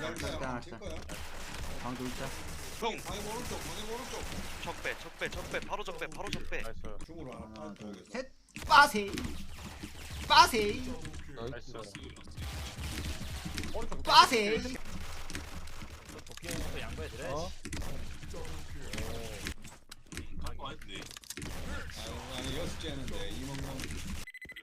거야. 할게. 칠 거야. 방 돌자. 형 방해 오른쪽, 방해 오른쪽. 적배 적배 적배 바로 적배 바로 적배 나이스 중으로 하나 하나, 타 둘. 셋. 빠세이. 빠세이. 나이스 오른쪽 빠세이. 도끼부터 양보해드려 어? 아니 여섯 개는데 이몽룡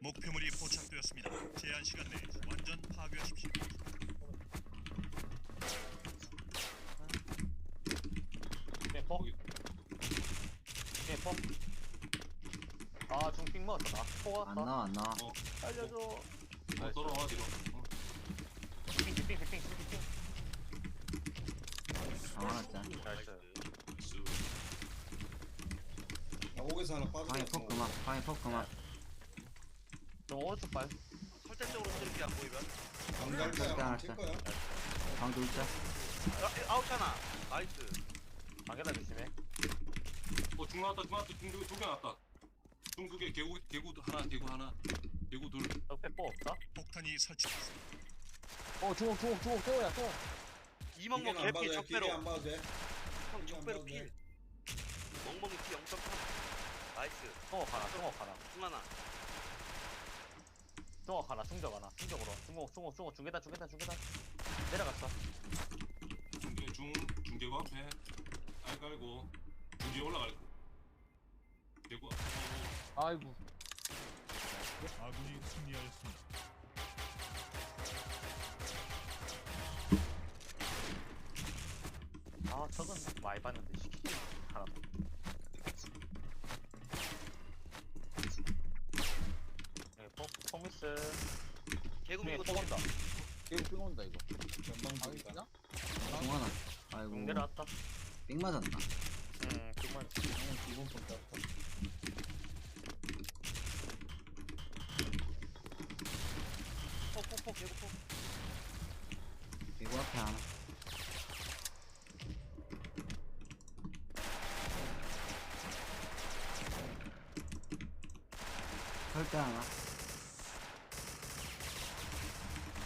목표물이 포착되었습니다. 제한 시간 내에 완전 파괴하십시오. 대포 대포 아 중핑 먹었다 나 포가 안 나와 안 나와. 살려줘 어, 돌아와 뒤로 어. 핑 핑 핑 핑 핑 핑핑 방 하나 짜. 나이스 수. 나 옥에서 하나 빠져. 방에 폭 그만. 방에 폭 그만. 좀 오른쪽 발 설대적으로 쓰는 안 보이면 방갈 절대 안 거야. 할게. 칠 거야. 방 돌자. 아, 아웃잖아 나이스 방에다 조심해 어, 중 나왔다, 중 나왔다, 중 두 개 나왔다. 중두 개, 개구, 개구 하나, 개구 하나, 개구 둘. 적배 포 없다 폭탄이 설치됐습니다. 어 주먹 주먹 주먹 주먹야 주먹 이멍멍 기계는 안 개피 봐도 돼, 기계 적배로 안 봐도 돼. 형안 적배로 봐도 필 돼. 멍멍이 피 0.3 나이스 중옥 하나 중옥 하나 승하나 중옥 하나 중적 하나 중적으로 중옥 중옥 중옥 중계단 중계단 중계단 내려갔어 중계, 중, 중계구 앞에. 알 깔고. 중계 올라갈 거. 아이고 아군이 승리하였습니다. 아 적은 많이 봤는데 시키지 하나 여기 포 포미스 개구 중에 이거 포 간다 계속 끊어온다 이거 방이 중이다. 있나? 중 하나. 아이고. 중 내려왔다 삥 맞았나? 음 정말 기본 좀 땄다 포포포 개구 포 개구 앞에 하나. 절대 하나.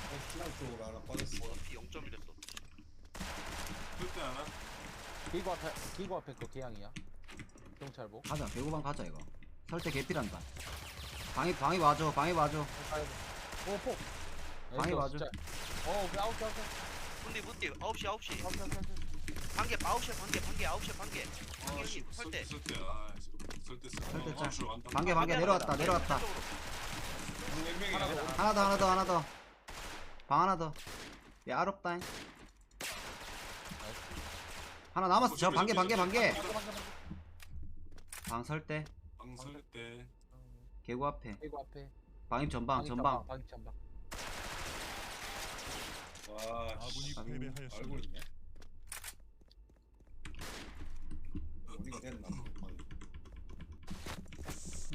어, 신랑 쪽으로 하나 빠졌어. 피 0.1했어 절대 하나. 기구 앞에 기구 앞에 그 개양이야 경찰복 가자. 개구방 가자 이거. 설대 개필한다. 방이 방이 와줘. 방이 와줘. 오 폭 방이 맞아. 어 오케이 아웃 아웃 분디 분디 9시 9시 아웃 아웃 반개 9시에 반개 반개 9시에 반개 아, 반개 씨, 형님 설대 설대, 설대. 아, 설 어, 간다. 반개 반개 내려왔다. 내려왔다. 하나 더 하나 더 하나 더. 방 하나 더. 야 아롭다잉. 하나 남았어. 저 반개 반개 반개. 방 설대. 방 설대. 개구 앞에. 기구 앞에 방입 전방 전방. 방이 전방 와, 아군이 씨. 알고 패배하였습니다. 있네. 어디가 됐나?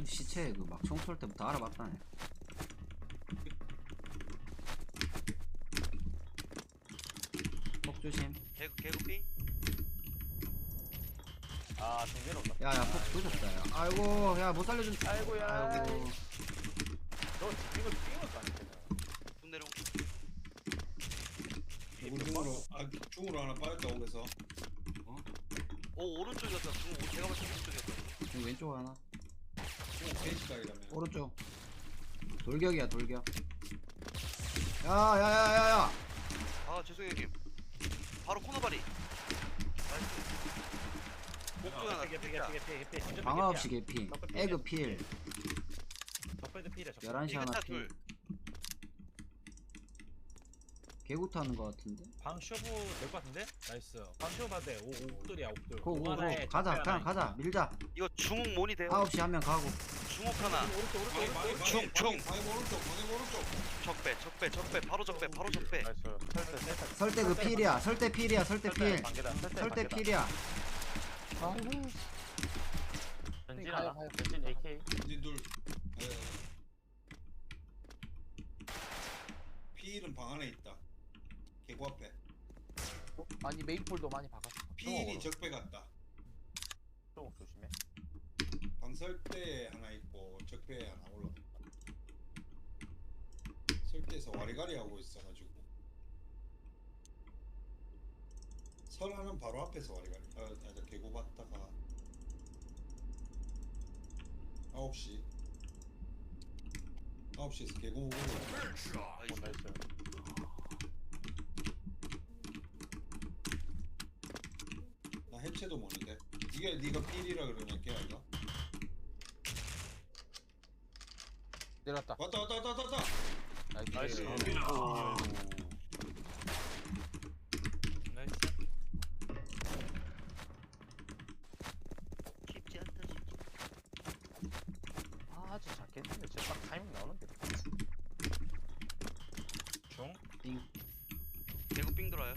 방. 시체 그 막 총 쏠 때부터 알아봤다네. 폭 조심. 개구 개구 피아 중계로 온다 야야 폭 조졌다 야. 아이고 야 못 살려준. 아이고야 아이고. 너 이걸 삥을 까네 분 내려온 누구 중으로? 아, 중으로 하나 빠졌다 옥에서. 오 오른쪽이었어 중 제가 봤을 때 오른쪽이었어 여기 왼쪽 하나. 오른쪽. 돌격이야 돌격. 야야야야야. 아 죄송해요 형님 바로 코너바리 나이스 목중 하나 개피 개피 개피 개피 진짜 방아 없이 개피. 에그 필. 적배도 필이야 적배 11시 하나 삐끗다 필. 둘 개구 타는 거 같은데. 방 쇼부 될 것 같은데? 나이스. 방 쇼부 받대. 오, 옥돌이야, 옥돌. 고, 고, 고. 하나에 가자, 그냥 가자. 밀자. 이거 중옥 모니 돼요 9시 한 명 가고. 중옥 하나 오른쪽 오른쪽 방해, 오른쪽 방해, 오른쪽, 방해 오른쪽. 적배 적배 적배 바로 적배 바로 적배 나이스 설대 설대 설대 그 필이야. 설대 필이야. 설대 필. 반개다 설대 반개다. 필이야. 아이고 전진 하나. 전진 AK 이제 둘. 예. 필은 방 안에 있다. 개구 앞에. 아니 메인폴도 많이 박았어 필이 적배 같다. 좀 조심해 방설대 하나 있고 적배 하나 올라갔다. 설대에서 와리가리 하고 있어가지고. 설하는 바로 앞에서 와리 가리. 어, 아, 저 개고 봤다가 9시. 9시에서 개고 보고 나이스. 나이스. 나 해체도 모르는데. 이게 네가 필이라 그러냐 걔 아이가? 내렸다. 왔다 왔다 왔다 왔다. 왔다. 나이스. 나이스. 나이스. 쉽지 않다 쉽지. 아, 저 작겠는데 저딱 타이밍 나오는데. 중. 개구 삥 들어요.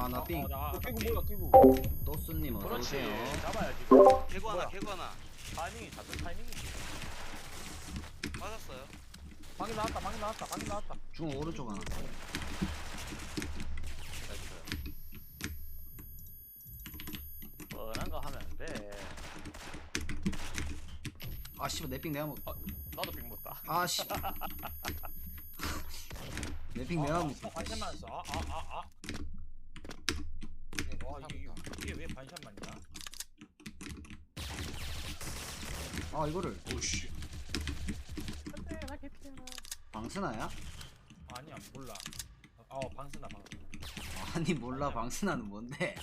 아나 삥. 어, 나 어, 삥. 뭐야 끼고. 또스님 어서 그렇지. 오세요. 잡아야지. 개구 하나 뭐야? 개구 하나. 타이밍이 잡는 타이밍이지. 맞았어요. 방이 나왔다. 방이 나왔다. 방이 나왔다. 중 오른쪽 하나. 나이스. 뻔한 거 하면 안 돼. 아 씨발 내삥 내가 먹. 나도 빅 못다. 아 씨. 내삥 내가 먹. 아, 반샷 맞았어. 아, 아, 아, 아. 와, 이게, 이게 왜 반샷 맞냐? 아 이거를 오씨 안돼, 나 개피야. 방스나야? 아니야, 몰라. 어, 방스나, 방스나. 아니 몰라 방스나는 뭔데?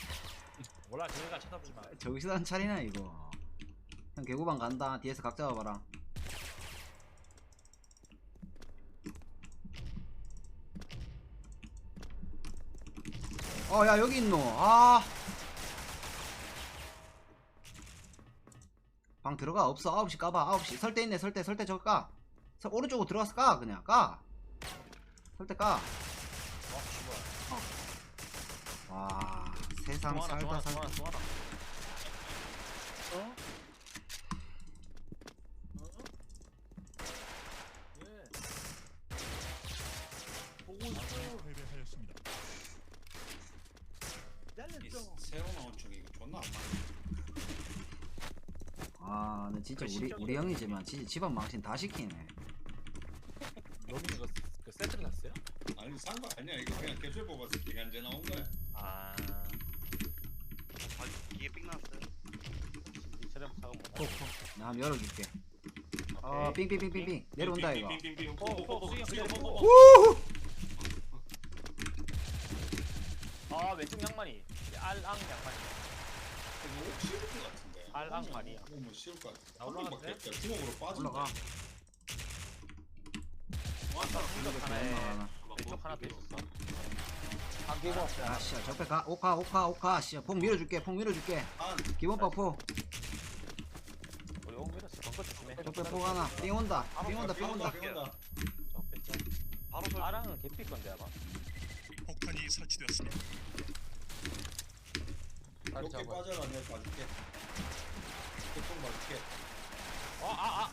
몰라, 저희가 쳐다보지 마. 정신 안 차리나 이거. 형 개구방 간다. 뒤에서 각 잡아봐라. 어 야 여기 있노. 아. 방 들어가 없어 9시 까봐 9시 설대 있네 설대 설대 저거 까 서, 오른쪽으로 들어가서 까 그냥 까 설대 까 어. 와 세상 중 하나, 중 살다 살다. 어? 아군이 패배하였습니다. 이 새로 나온 총 이거 존나 안 맞네. 아, 근데 진짜 그 우리 우리 형이지만 진짜 집안 망신 다 시키네. 여기 이거 그 세트를 샀어요? 아니 산 거 아니야 이거 그냥 개줄 뽑아서 기간제 나온 거야. 아, 아, 뒤에 삥 나왔어요. 니처럼 차가 못. 나 한번 열어줄게. 어, 빙빙빙빙빙 내려온다 이거. 빙빙빙빙! 아, 왼쪽 양말이. 알랑 양말이. 이거 쉬울 것 같은데. 알랑 말이야. 보면 쉬울 것 같아. 나 올라갔는데? 주먹으로 빠진다. 올라가. 왔다 왼쪽 하나에 하나. 왼쪽 하나 더 있었어. 방 끼고. 아, 씨야, 적배 가. 오카, 오카, 오카. 씨야, 폭 밀어줄게. 폭 밀어줄게. 안. 기본파 폭. 우리 옥 밀었어. 벙커 조심해. 적배 폭 하나. 삥 온다. 삥 온다. 삥 온다. 뺐죠. 바로 설. 아랑은 개피 건데 아마. 폭탄이 설치되었습니다. 이렇게 잡아. 빠져라 내가 봐줄게. 교통 봐줄게. 어, 아, 아.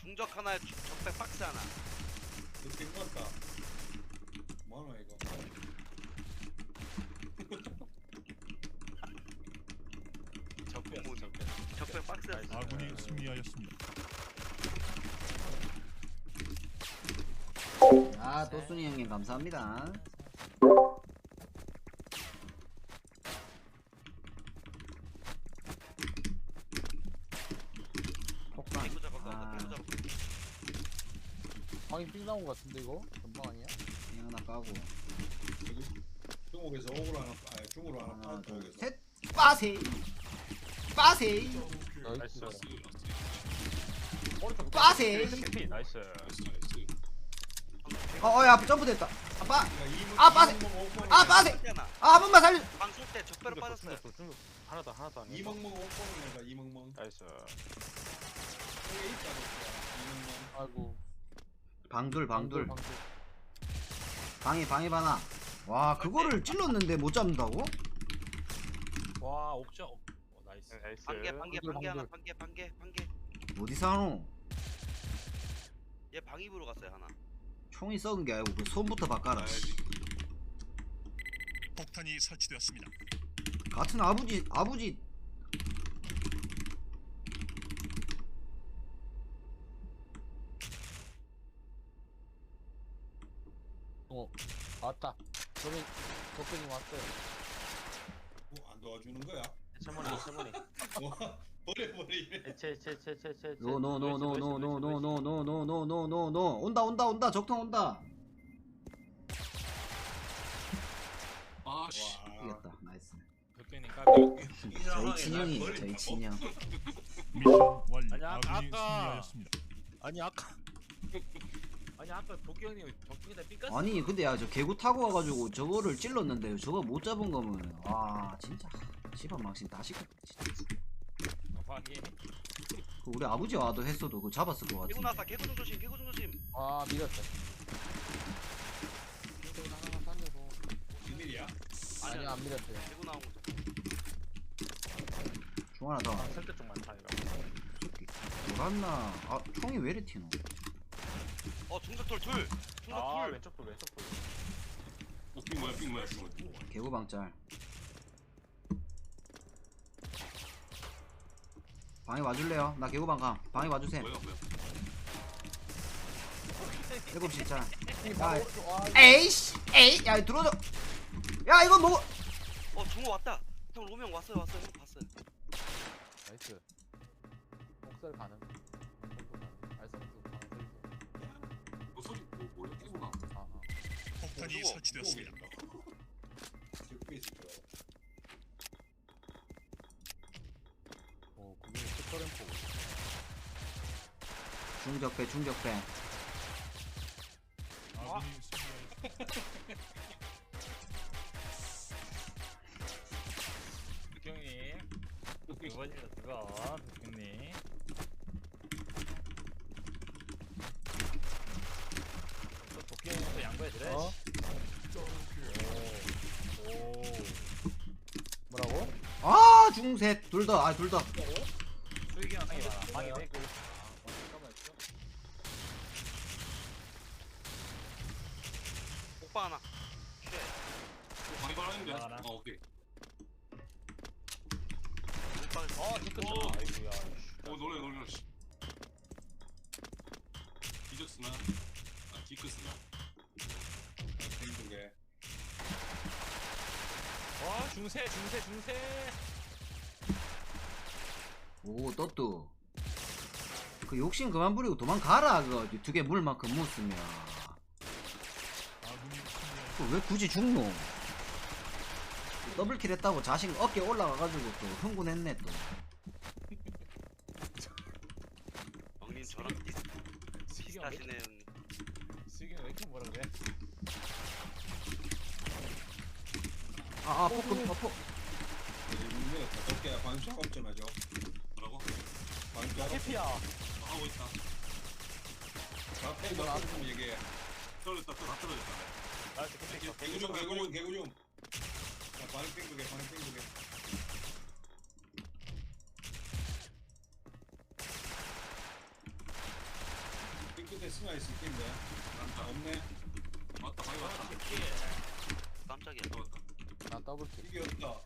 중적 하나에 주- 적백 박스 하나. 이렇게 같다. 뭐하노 이거. 적백 뭐 적백 박스 하나. 아군이 승리하였습니다. 아, 또순이 형님 감사합니다. 폭탄. 개구 잡았고 아, 잡았고. 방이 삥 나온 거 같은데 이거? 전방 아니야? 삥 하나 까고. 중국에서 옥으로 하나, 아니 중으로 하나 둘, 여기서. 셋. 빠세. 빠세. 나이스. 나이스. 오른쪽 빠세. 나이스 어, 어, 야, 점프 됐다. 아, 빠. 빠세. 아, 빠세. 박스 하나. 아, 한 번만 살려. 방술 때 적배로 빠졌어요. 중국, 중국. 하나 더, 하나 더 아니야. 이멍멍 옥봉이네 이멍멍. 나이스. 여기 있다 이멍멍. 아이고. 방둘, 방둘. 방둘. 방해, 방해 바나. 와, 그거를 찔렀는데 못 잡는다고? 와, 옥저. 어, 나이스. 나이스. 반개 반개 방들, 반개 하나 방들. 반개 반개 반개. 어디서 하노? 얘 방입으로 갔어요 하나. 총이 썩은 게 아니고 뭐 손부터 바꿔라 폭탄이 설치되었습니다. 같은 아버지 아버지 어 왔다. 저기 덕분이 왔어요. 어, 안 도와주는 거야? 네, 세모니 세모니. 버려버리네. 채채채채채채 노노노노노노노노노노노노노 온다 온다 온다 적통 온다 아씨 와. 이겼다 나이스 덕경님 까비. 이 저희 상황에 친형이 버린다고? 저희 미션 완료. 아니, 아- 아군이 아까- 승리하였습니다. 아니 아까 아니 아까 덕경님 덕경이다 삐깠어. 아니 근데 야 저 개구 타고 와가지고 저거를 찔렀는데 저거 못 잡은 거면 아 진짜 집안 망신 다 시켰다 진짜 확인. 그 우리 아버지 와도 했어도 그 잡았을 것 개구 같은데 나왔다. 개구 좀 조심. 개구 좀 조심. 아 밀었다. 이거 하나 살려서 비밀이야? 아니 안 밀었어요. 개구 나온 거중 하나 더아 설대 쪽 많다 이거. 돌았나? 아 총이 왜 이래 튀노? 어 중격돌 둘. 아 중격돌. 왼쪽 돌 왼쪽 돌. 어, 빙 뭐야 빙 뭐야 빙 뭐야. 개구방짤 방에 와줄래요? 나 개구방 감 방에 와주셈. 뭐야 뭐야? 7시 짤 아, 야, 에이씨 에이 야 들어줘. 야 이거 먹어. 어 중호 왔다. 형 로명 왔어요 왔어요. 형 봤어요. 나이스. 목살 가능. 소리 뭐 뭐야 깨고 나? 아, 아. 폭탄이 누구? 설치되었습니다. 충격배 충격배 아. 형님 이번이다 누가 형님 또 도끼 형님도 양보해드래 어? 뭐라고? 아 중셋 둘다아둘다 수익이랑 많이 쉣 방이 바라는데? 하나. 어 오케이. 오빠 어 뒤끝 오. 아이고야 오 놀래 놀래 씨. 디저스나? 아 디크스나? 두 개. 와 중세 중세 중세. 오 떴뚜 그 욕심 그만 부리고 도망가라 그거. 두개 물만큼 못 쓰면 아군이 승리하였습니다. 그거 왜 굳이 죽노? 더블킬 했다고 자신 어깨 올라가가지고 또 흥분했네 또. 형님 저랑 비슷 수익이 형 왜- 이렇게 뭐라 그래? 아아 포크 어, 포 개야. 반수? 꼼좀 해줘. 뭐라고? 하고 해피야. 아, 하고 있다. 앞에 나좀 얘기해. 떨어졌다 또 다 떨어졌다 나이스 캐피 있어 개구 좀 개구 좀 개구 좀. 자, 반응 땡두 개. 반응 땡두 개. 띵끝에 스나 있을 텐데. 아, 없네. 맞다 방이 왔다 깜짝이야 잡았다 나 더블킬 이게 없다.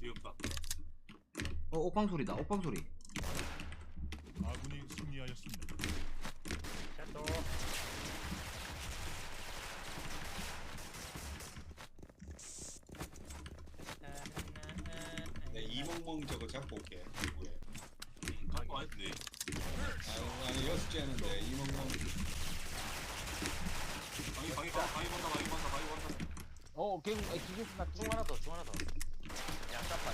귀엽다 어 옥방 소리다 옥방 소리 아군이 승리하였습니다. 또 내 저거 잡고 올게. 누구에? 갖고 왔네 아, 아니 여섯 개는데 이멍멍. 방이 방이 방이 방이 본다 방이 본다 방이 본다 어 개구 아 기계스 나중 하나 더 중 하나 더 양쪽 빠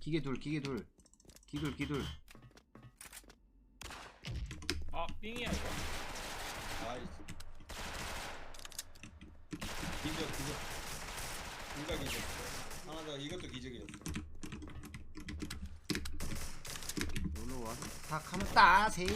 기계 둘 기계 둘 기둘 기둘 아 삥이야 이거. 아이. 기적 기적. 둘다 기적. 하나 더 이것도 기적이었어. 놀러 와서 다 하면 따세이